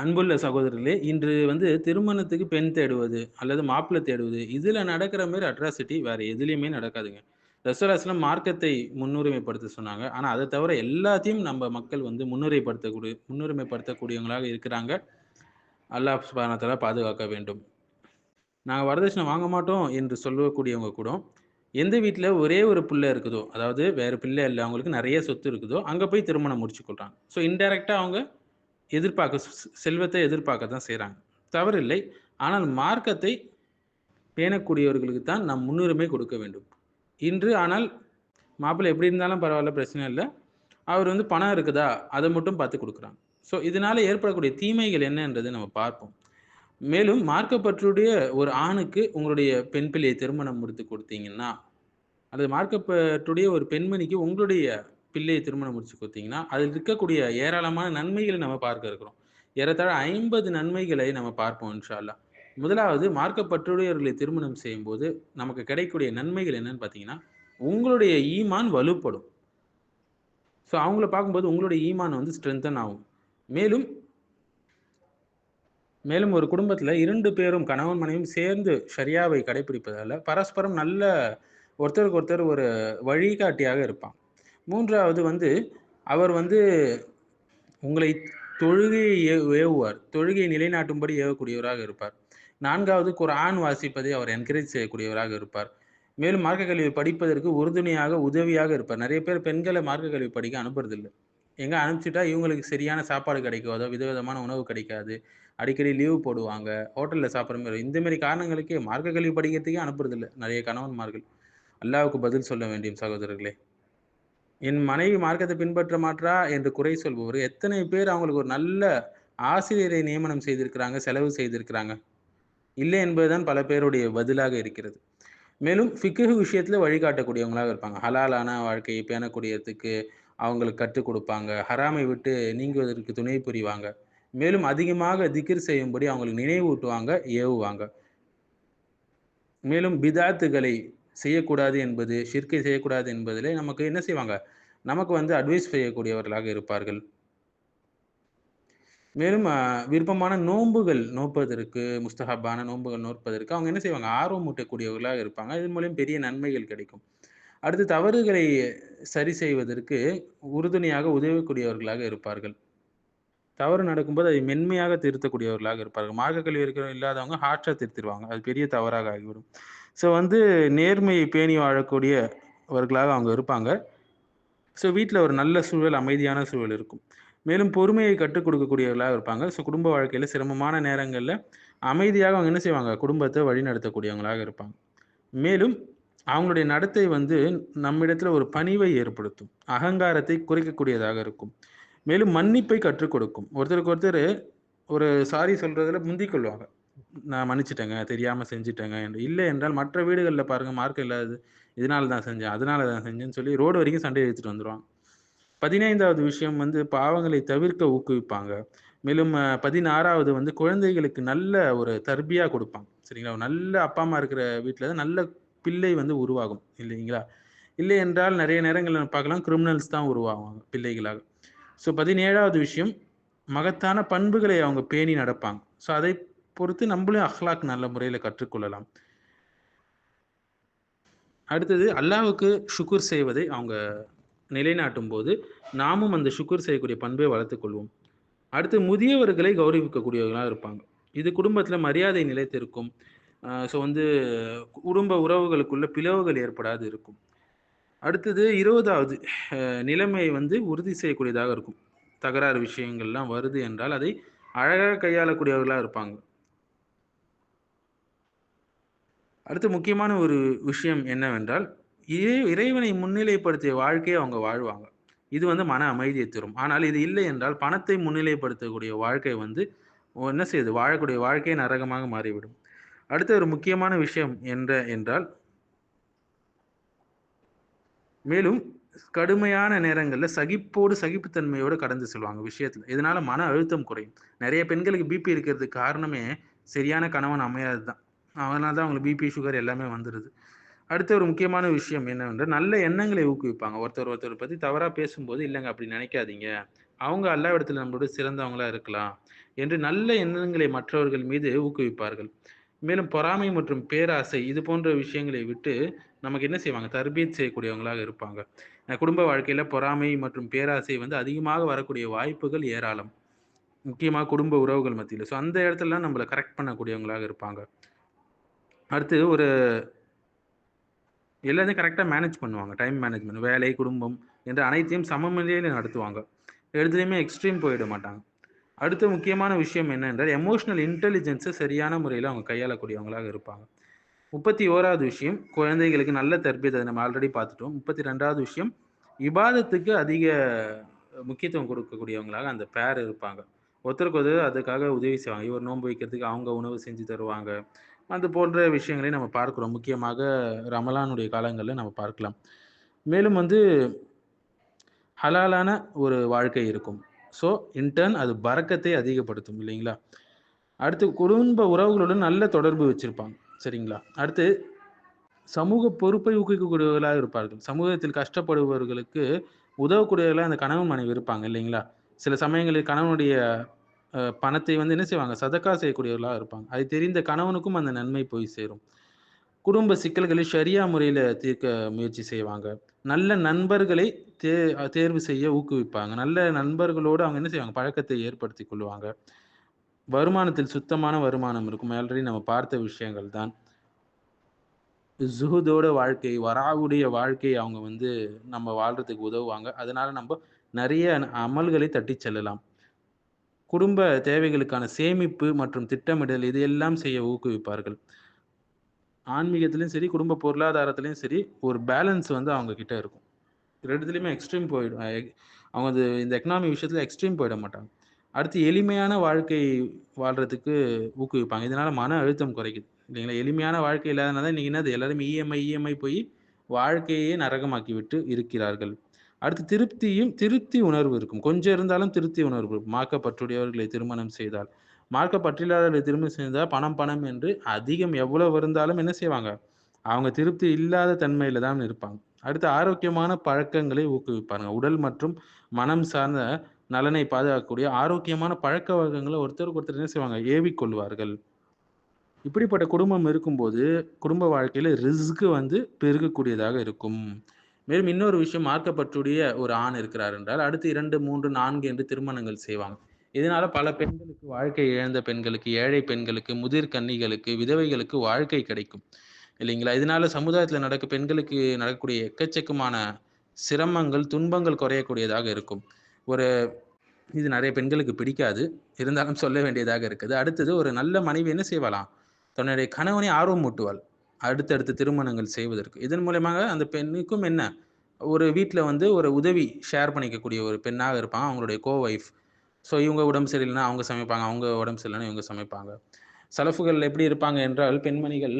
அன்புள்ள சகோதரர்களே இன்று வந்து திருமணத்துக்கு பெண் தேடுவது அல்லது மாப்பிள்ளை தேடுவது இதில் நடக்கிற மாதிரி அட்ராசிட்டி வேற எதுலேயுமே நடக்காதுங்க. ரசோலாஸ்லாம் மார்க்கத்தை முன்னுரிமைப்படுத்த சொன்னாங்க. ஆனால் அதை தவிர எல்லாத்தையும் நம்ம மக்கள் வந்து முன்னுரிமைப்படுத்தக்கூடிய முன்னுரிமைப்படுத்தக்கூடியவங்களாக இருக்கிறாங்க. அல்லாஹ் சுபானத்தால பாதுகாக்க வேண்டும். நாங்கள் வரதட்சணை வாங்க மாட்டோம் என்று சொல்லக்கூடியவங்க கூட எந்த வீட்டில் ஒரே ஒரு பிள்ளை இருக்குதோ அதாவது வேறு பிள்ளை இல்லை அவங்களுக்கு நிறைய சொத்து இருக்குதோ அங்கே போய் திருமணம் முடிச்சு கொள்றாங்க. ஸோ இன்டெரக்டாக அவங்க எதிர்பார்க்க செல்வத்தை எதிர்பார்க்க தான் செய்கிறாங்க தவறில்லை. ஆனால் மார்க்கத்தை பேணக்கூடியவர்களுக்கு தான் நாம் முன்னுரிமை கொடுக்க வேண்டும். இன்று ஆனால் மாப்பிள்ளை எப்படி இருந்தாலும் பரவாயில்ல பிரச்சனை இல்லை. அவர் வந்து பணம் இருக்குதா? அதை மட்டும் பார்த்து கொடுக்குறாங்க. ஸோ இதனால் ஏற்படக்கூடிய தீமைகள் என்னன்றதை நம்ம பார்ப்போம். மேலும் மார்க்கப்பற்றுடைய ஒரு ஆணுக்கு உங்களுடைய பெண் பிள்ளையை திருமணம் முடித்து கொடுத்தீங்கன்னா அல்லது மார்க்கப்பற்றுடைய ஒரு பெண்மணிக்கு உங்களுடைய பிள்ளையை திருமணம் முடிச்சு கொடுத்தீங்கன்னா அதில் இருக்கக்கூடிய ஏராளமான நன்மைகளை நம்ம பார்க்க இருக்கிறோம். ஏறத்தாழ ஐம்பது நன்மைகளை நம்ம பார்ப்போம் இன்ஷால்லா முதலாவது மார்க்கப்பட்டுடையவர்களை திருமணம் செய்யும்போது நமக்கு கிடைக்கக்கூடிய நன்மைகள் என்னன்னு பார்த்தீங்கன்னா உங்களுடைய ஈமான் வலுப்படும். ஸோ அவங்கள பார்க்கும்போது உங்களுடைய ஈமான் வந்து ஸ்ட்ரென்தன் ஆகும். மேலும் மேலும் ஒரு குடும்பத்தில் இரண்டு பேரும் கணவன் மனைவியும் சேர்ந்து ஷரியாவை கடைபிடிப்பதால் பரஸ்பரம் நல்ல ஒருத்தருக்கு ஒருத்தர் ஒரு வழிகாட்டியாக இருப்பாங்க. மூன்றாவது வந்து அவர் வந்து உங்களை தொழுகையை ஏவுவார். தொழுகையை நிலைநாட்டும்படி ஏவக்கூடியவராக இருப்பார். நான்காவது குரான் வாசிப்பதை அவர் என்கரேஜ் செய்யக்கூடியவராக இருப்பார். மேலும் மார்க்க கல்வி படிப்பதற்கு உறுதுணையாக உதவியாக இருப்பார். நிறைய பேர் பெண்களை மார்க்க கல்வி படிக்க அனுப்புறதில்லை. எங்கே அனுப்பிச்சிட்டா இவங்களுக்கு சரியான சாப்பாடு கிடைக்காதோ விதவிதமான உணவு கிடைக்காது. அடிக்கடி லீவு போடுவாங்க. ஹோட்டலில் சாப்பிட்ற மாதிரி. இந்த மாதிரி காரணங்களுக்கே மார்க்க கல்வி படிக்கிறதுக்கே அனுப்புறதில்லை. நிறைய கணவன்மார்கள். அல்லாவுக்கு பதில் சொல்ல வேண்டிய சகோதரர்களே. என் மனைவி மார்க்கத்தை பின்பற்ற மாட்டா என்று குறை சொல்பவர். எத்தனை பேர் அவங்களுக்கு ஒரு நல்ல ஆசிரியரை நியமனம் செய்திருக்கிறாங்க செலவு செய்திருக்கிறாங்க? இல்லை என்பதுதான் பல பேருடைய பதிலாக இருக்கிறது. மேலும் ஃபிக்கு விஷயத்துல வழிகாட்டக்கூடியவங்களாக இருப்பாங்க. ஹலாலான வாழ்க்கையை பேணக்கூடியதுக்கு அவங்களுக்கு கற்றுக் கொடுப்பாங்க. ஹராமை விட்டு நீங்குவதற்கு துணை புரிவாங்க. மேலும் அதிகமாக திக்கிர் செய்யும்படி அவங்களுக்கு நினைவூட்டுவாங்க ஏவுவாங்க. மேலும் பிதாத்துகளை செய்யக்கூடாது என்பது ஷிர்கை செய்யக்கூடாது என்பதிலே நமக்கு என்ன செய்வாங்க? நமக்கு வந்து அட்வைஸ் செய்யக்கூடியவர்களாக இருப்பார்கள். மேலும் விருப்பமான நோன்புகள் நோப்பதற்கு முஸ்தஹப்பான நோன்புகள் நோற்பதற்கு அவங்க என்ன செய்வாங்க? ஆர்வம் ஊட்டக்கூடியவர்களாக இருப்பாங்க. இதன் மூலம் பெரிய நன்மைகள் கிடைக்கும். அடுத்து தவறுகளை சரி செய்வதற்கு உறுதுணையாக உதவக்கூடியவர்களாக இருப்பார்கள். தவறு நடக்கும்போது அதை மென்மையாக திருத்தக்கூடியவர்களாக இருப்பார்கள். மார்க்க கல்வி இருக்கிற இல்லாதவங்க ஹார்ஷாக திருத்திடுவாங்க. அது பெரிய தவறாக ஆகிவிடும். ஸோ வந்து நேர்மையை பேணி வாழக்கூடியவர்களாக அவங்க இருப்பாங்க. ஸோ வீட்டில் ஒரு நல்ல சூழல் அமைதியான சூழல் இருக்கும். மேலும் பொறுமையை கற்றுக் கொடுக்கக்கூடியவர்களாக இருப்பாங்க. ஸோ குடும்ப வாழ்க்கையில் சிரமமான நேரங்களில் அமைதியாக அவங்க என்ன செய்வாங்க? குடும்பத்தை வழிநடத்தக்கூடியவங்களாக இருப்பாங்க. மேலும் அவங்களுடைய நடத்தை வந்து நம்மிடத்தில் ஒரு பணிவை ஏற்படுத்தும். அகங்காரத்தை குறைக்கக்கூடியதாக இருக்கும். மேலும் மன்னிப்பை கற்றுக் கொடுக்கும். ஒருத்தருக்கு ஒருத்தர் ஒரு சாரி சொல்கிறதுல முந்திக் கொள்வாங்க நான் மன்னிச்சிட்டேங்க தெரியாமல் செஞ்சுட்டேங்க. என்று இல்லை என்றால் மற்ற வீடுகளில் பாருங்கள் மார்க் இல்லாது இதனால தான் செஞ்சேன் அதனால தான் செஞ்சேன்னு சொல்லி ரோடு வரைக்கும் சண்டை எடுத்துட்டு வந்துடுவாங்க பதினைந்தாவது விஷயம் வந்து பாவங்களை தவிர்க்க ஊக்குவிப்பாங்க. மேலும் பதினாறாவது வந்து குழந்தைகளுக்கு நல்ல ஒரு தர்பியாக கொடுப்பாங்க. சரிங்களா? நல்ல அப்பா அம்மா இருக்கிற வீட்டில் தான் நல்ல பிள்ளை வந்து உருவாகும் இல்லைங்களா? இல்லை என்றால் நிறைய நேரங்களில் பார்க்கலாம் கிரிமினல்ஸ் தான் உருவாகுவாங்க பிள்ளைகளாக. ஸோ பதினேழாவது விஷயம் மகத்தான பண்புகளை அவங்க பேணி நடப்பாங்க. ஸோ அதை பொறுத்து நம்மளும் அஹ்லாக் நல்ல முறையில் கற்றுக்கொள்ளலாம். அடுத்தது அல்லாவுக்கு ஷுக்குர் செய்வதை அவங்க நிலைநாட்டும் போது நாமும் அந்த ஷுக்குர் செய்யக்கூடிய பண்பை வளர்த்துக்கொள்வோம் அடுத்து முதியவர்களை கௌரவிக்கக்கூடியவர்களாக இருப்பாங்க. இது குடும்பத்தில் மரியாதை நிலைத்திருக்கும். ஸோ வந்து குடும்ப உறவுகளுக்குள்ள பிளவுகள் ஏற்படாது இருக்கும். அடுத்தது இருபதாவது நிலைமையை நிலைமை வந்து உறுதி செய்யக்கூடியதாக இருக்கும். தகராறு விஷயங்கள்லாம் வருது என்றால் அதை அழகாக கையாளக்கூடியவர்களாக இருப்பாங்க. அடுத்து முக்கியமான ஒரு விஷயம் என்னவென்றால் இறை இறைவனை முன்னிலைப்படுத்திய வாழ்க்கையை அவங்க வாழ்வாங்க. இது வந்து மன அமைதியை தரும். ஆனால் இது இல்லை என்றால் பணத்தை முன்னிலைப்படுத்தக்கூடிய வாழ்க்கை வந்து என்ன செய்யுது? வாழக்கூடிய வாழ்க்கையை நரகமாக மாறிவிடும். அடுத்த ஒரு முக்கியமான விஷயம் என்ற என்றால் மேலும் கடுமையான நேரங்களில் சகிப்போடு சகிப்புத்தன்மையோடு கடந்து செல்வாங்க விஷயத்தில். இதனால மன அழுத்தம் குறையும். நிறைய பெண்களுக்கு பிபி இருக்கிறதுக்கு காரணமே சரியான கணவன் அமையாது தான். அதனால தான் அவங்களுக்கு பிபி சுகர் எல்லாமே வந்துடுது அடுத்த ஒரு முக்கியமான விஷயம் என்னவென்றால் நல்ல எண்ணங்களை ஊக்குவிப்பாங்க. ஒருத்தர் ஒருத்தர் பற்றி தவறாக பேசும்போது இல்லைங்க அப்படி நினைக்காதீங்க. அவங்க அல்லாவிடத்தில் நம்மளோட சிறந்தவங்களாக இருக்கலாம் என்று நல்ல எண்ணங்களை மற்றவர்கள் மீது ஊக்குவிப்பார்கள். மேலும் பொறாமை மற்றும் பேராசை இது போன்ற விஷயங்களை விட்டு நமக்கு என்ன செய்வாங்க? தர்பீத் செய்யக்கூடியவங்களாக இருப்பாங்க. குடும்ப வாழ்க்கையில் பொறாமை மற்றும் பேராசை வந்து அதிகமாக வரக்கூடிய வாய்ப்புகள் ஏராளம். முக்கியமாக குடும்ப உறவுகள் மத்தியில். ஸோ அந்த இடத்துலலாம் நம்மளை கரெக்ட் பண்ணக்கூடியவங்களாக இருப்பாங்க. அடுத்து ஒரு எல்லாத்தையும் கரெக்டாக மேனேஜ் பண்ணுவாங்க. டைம் மேனேஜ்மெண்ட் வேலை குடும்பம் என்ற அனைத்தையும் சமநிலையில் நடத்துவாங்க. எதுலையுமே எக்ஸ்ட்ரீம் போயிட மாட்டாங்க. அடுத்த முக்கியமான விஷயம் என்னென்றால் எமோஷனல் இன்டெலிஜென்ஸை சரியான முறையில் அவங்க கையாளக்கூடியவங்களாக இருப்பாங்க. முப்பத்தி ஓராவது விஷயம் குழந்தைகளுக்கு நல்ல தர்பியத்தை நம்ம ஆல்ரெடி பார்த்துட்டோம். முப்பத்தி ரெண்டாவது விஷயம் இபாதத்துக்கு அதிக முக்கியத்துவம் கொடுக்கக்கூடியவங்களாக அந்த பேர் இருப்பாங்க. ஒருத்தருக்கு ஒருத்தர் அதுக்காக உதவி செய்வாங்க. இவர் நோன்பு வைக்கிறதுக்கு அவங்க உணவு செஞ்சு தருவாங்க. அது போன்ற விஷயங்களை நம்ம பார்க்கிறோம். முக்கியமாக ரமலானுடைய காலங்களில் நம்ம பார்க்கலாம். மேலும் வந்து ஹலாலான ஒரு வாழ்க்கை இருக்கும். ஸோ இன்டர்ன் அது பறக்கத்தை அதிகப்படுத்தும் இல்லைங்களா? அடுத்து குடும்ப உறவுகளுடன் நல்ல தொடர்பு வச்சிருப்பாங்க. சரிங்களா? அடுத்து சமூக பொறுப்பை ஊக்குவிக்கக்கூடியவர்களாக இருப்பார்கள். சமூகத்தில் கஷ்டப்படுபவர்களுக்கு உதவக்கூடியவர்களாக அந்த கணவன் மனைவி இருப்பாங்க இல்லைங்களா? சில சமயங்களில் கணவனுடைய பணத்தை வந்து என்ன செய்வாங்க? சதக்கா செய்யக்கூடியவர்களாக இருப்பாங்க. அது தெரிந்த கணவனுக்கும் அந்த நன்மை போய் சேரும். குடும்ப சிக்கல்களை சரியா முறையில் தீர்க்க முயற்சி செய்வாங்க. நல்ல நண்பர்களை தே தேர்வு செய்ய ஊக்குவிப்பாங்க. நல்ல நண்பர்களோடு அவங்க என்ன செய்வாங்க? பழக்கத்தை ஏற்படுத்தி கொள்வாங்க. வருமானத்தில் சுத்தமான வருமானம் இருக்கும். ஆல்ரெடி நம்ம பார்த்த விஷயங்கள் தான். ஜுஹுதோட வாழ்க்கை வராவுடைய வாழ்க்கை அவங்க வந்து நம்ம வாழ்றதுக்கு உதவுவாங்க. அதனால நம்ம நிறைய அமல்களை தட்டி செல்லலாம். குடும்ப தேவைகளுக்கான சேமிப்பு மற்றும் திட்டமிடல் இது எல்லாம் செய்ய ஊக்குவிப்பார்கள். ஆன்மீகத்திலையும் சரி குடும்ப பொருளாதாரத்திலையும் சரி ஒரு பேலன்ஸ் வந்து அவங்க கிட்ட இருக்கும் ரெண்டுத்துலையுமே எக்ஸ்ட்ரீம் போயிடும். அவங்க அது இந்த எக்கனாமி விஷயத்துல எக்ஸ்ட்ரீம் போயிட மாட்டாங்க. அடுத்து எளிமையான வாழ்க்கை வாழ்றதுக்கு ஊக்குவிப்பாங்க. இதனால மன அழுத்தம் குறைக்குது. இல்லைங்களா? எளிமையான வாழ்க்கை இல்லாதனால இன்னைக்கு என்னது? எல்லாருமே இஎம்ஐ இஎம்ஐ போய் வாழ்க்கையே நரகமாக்கி விட்டு இருக்கிறார்கள். அடுத்து திருப்தியும் திருப்தி உணர்வு இருக்கும். கொஞ்சம் இருந்தாலும் திருப்தி உணர்வு இருக்கும். மார்க்கப்பற்றுடையவர்களை திருமணம் செய்தால். மார்க்கப்பற்றில்லாதவர்களை திருமணம் செய்தால் பணம் பணம் என்று அதிகம் எவ்வளவு இருந்தாலும் என்ன செய்வாங்க? அவங்க திருப்தி இல்லாத தன்மையில தான் இருப்பாங்க. அடுத்து ஆரோக்கியமான பழக்கங்களை ஊக்குவிப்பாங்க. உடல் மற்றும் மனம் சார்ந்த நலனை பாதுகாக்கக்கூடிய ஆரோக்கியமான பழக்க வழக்கங்களை ஒருத்தருக்கு ஒருத்தர் என்ன செய்வாங்க? ஏவிக்கொள்வார்கள். இப்படிப்பட்ட குடும்பம் இருக்கும்போது குடும்ப வாழ்க்கையில ரிஸ்க் வந்து பெருகக்கூடியதாக இருக்கும். மேலும் இன்னொரு விஷயம் மார்க்கப்பற்றுடைய ஒரு ஆண் இருக்கிறார் என்றால் அடுத்து இரண்டு மூன்று நான்கு என்று திருமணங்கள் செய்வாங்க. இதனால பல பெண்களுக்கு வாழ்க்கை இழந்த பெண்களுக்கு ஏழை பெண்களுக்கு முதிர் கன்னிகளுக்கு விதவைகளுக்கு வாழ்க்கை கிடைக்கும். இல்லைங்களா? இதனால சமுதாயத்தில் நடக்க பெண்களுக்கு நடக்கக்கூடிய எக்கச்சக்கமான சிரமங்கள் துன்பங்கள் குறையக்கூடியதாக இருக்கும். ஒரு இது நிறைய பெண்களுக்கு பிடிக்காது. இருந்தாலும் சொல்ல வேண்டியதாக இருக்குது. அடுத்தது ஒரு நல்ல மனைவி என்ன செய்வாளாம்? தன்னுடைய கணவனை ஆர்வம் மூட்டுவாள் அடுத்தடுத்து திருமணங்கள் செய்வதற்கு. இதன் மூலயமாக அந்த பெண்ணுக்கும் என்ன? ஒரு வீட்டில் வந்து ஒரு உதவி ஷேர் பண்ணிக்கக்கூடிய ஒரு பெண்ணாக இருப்பாங்க அவங்களுடைய கோ ஒய்ஃப் ஸோ இவங்க உடம்பு சரியில்லைன்னா அவங்க சமைப்பாங்க அவங்க உடம்பு சரியில்லைன்னா இவங்க சமைப்பாங்க. சலஃபுகள் எப்படி இருப்பாங்க என்றால் பெண்மணிகள்